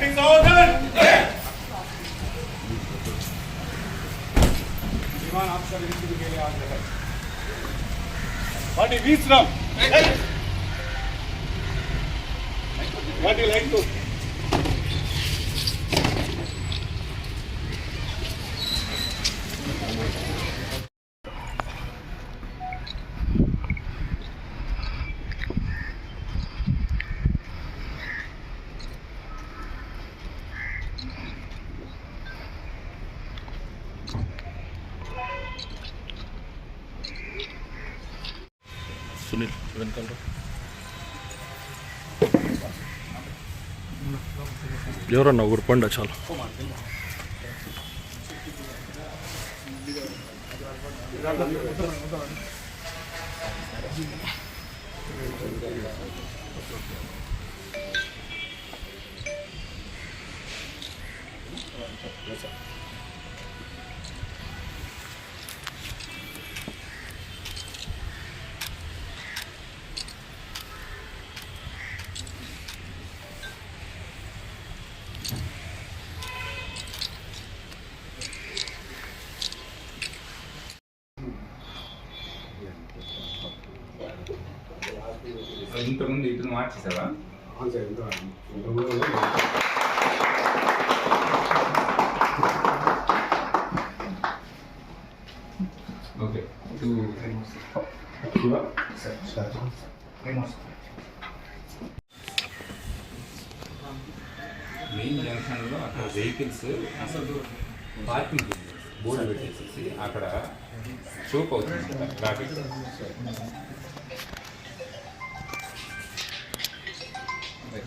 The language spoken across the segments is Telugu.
Is order? विमान आपका रिसीव के लिए आज है What is wisdom? What do you like to? Sunil వెనకాల ఎవరన్నా ఒకటి పండు చాలు ఇంతకుముందు ఇటు మార్చేసావా ఓకే. టూ మెయిన్ జంక్షన్లో అక్కడ వెహికల్స్ అసలు పార్కింగ్ బోర్డు పెట్టేసేసి అక్కడ చూప్ అవుతుంది traffic hello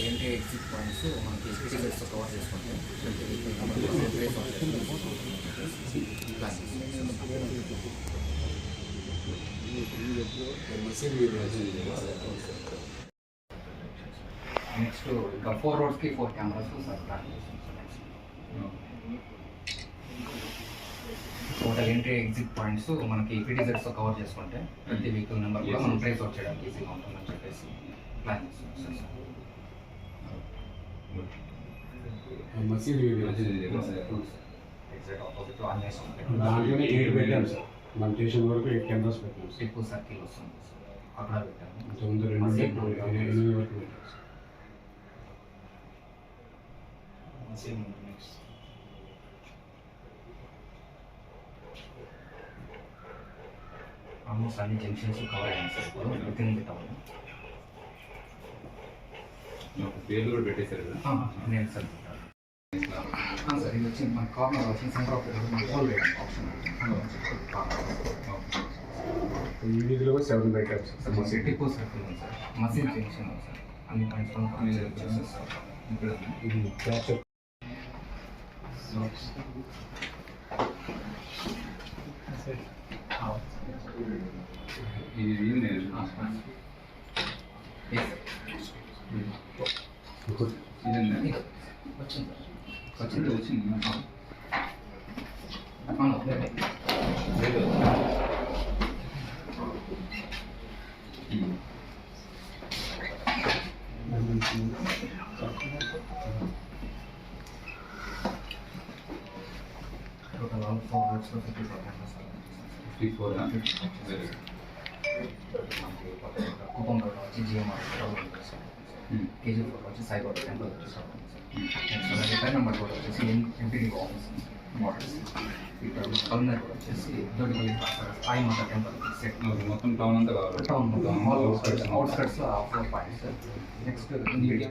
entry exit points మనకి సిటీస్ కవర్ చేసుకుంటాం నెక్స్ట్ ఇంకా four రోడ్స్కి four cameras sir plan total entry exit points మనకి పీటీజెడ్స్తో కవర్ చేసుకుంటే ప్రతి వెహికల్ నెంబర్ కూడా మనం ట్రేస్ అవుట్ చేయడానికి ఈజీగా ఉంటుందని చెప్పేసి ప్లాన్ చేస్తున్నాం sir exact opposite Anjaneya Swamy దాంట్లోనే ఎయిట్ పెట్టాం సార్ మన స్టేషన్ వరకు ఎయిట్ కెమెరాస్ పెట్టాం సార్ టిప్పు సర్కిల్ వస్తుంది. అక్కడ పెట్టాము. ఇంతకుముందు రెండు ఉంటే ఇప్పుడు ఎనిమిది ఎనిమిది వరకు పెట్టాం సార్ నెక్స్ట్ ఆల్మోస్ట్ అన్ని జంక్షన్స్ కవర్ అయ్యాయి sir with in the town పేర్లు కూడా పెట్టేశారు కదా. నేను సార్ సార్ ఇది వచ్చి మన కార్నర్ వచ్చి సెంటర్ ఆఫ్ హోల్ ఆప్షన్ ఈ వీధిలో సెవెన్ పెట్టాం సార్ సార్ టిప్పు సర్కిల్ ఉంది సార్. మసీద్ జంక్షన్ సార్. అన్ని పాయింట్స్ ఇక్కడ ఇది నేను ఇదండి వచ్చింది వచ్చింది వచ్చింది అవును లేదు. లేదు total all four రోడ్స్లో fifty four cameras fifty four very Kuppam road వచ్చి జిఎంఆర్ కేజీ ఫోర్ వచ్చి సాయిబాబా టెంపుల్ వచ్చి నెక్స్ట్ రిపేర్ నెంబర్ కూడా వచ్చేసి ఎంపీడీ ఆఫీస్ మోడల్స్ ఇక్కడ కల్నర్ కూడా వచ్చేసి Doddipalli Sai Mata temple set good మొత్తం టౌన్ అంతా కావాలి టౌన్ మొత్తం ఆల్ అవుట్స్కట్స్లో four points next